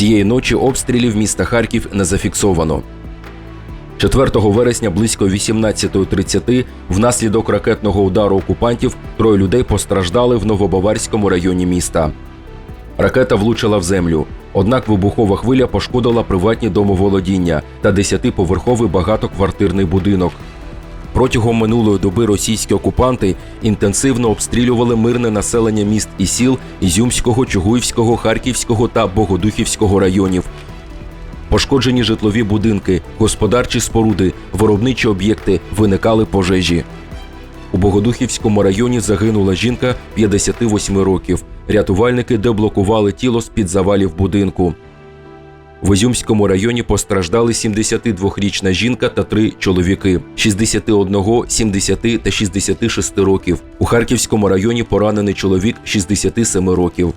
Цієї ночі обстрілів міста Харків не зафіксовано. 4 вересня близько 18.30 внаслідок ракетного удару окупантів троє людей постраждали в Новобаварському районі міста. Ракета влучила в землю. Однак вибухова хвиля пошкодила приватні домоволодіння та 10-поверховий багатоквартирний будинок. Протягом минулої доби російські окупанти інтенсивно обстрілювали мирне населення міст і сіл Ізюмського, Чугуївського, Харківського та Богодухівського районів. Пошкоджені житлові будинки, господарчі споруди, виробничі об'єкти, виникали пожежі. У Богодухівському районі загинула жінка 58 років. Рятувальники деблокували тіло з-під завалів будинку. В Озюмському районі постраждали 72-річна жінка та три чоловіки 61, 70 та 66 років. У Харківському районі поранений чоловік 67 років.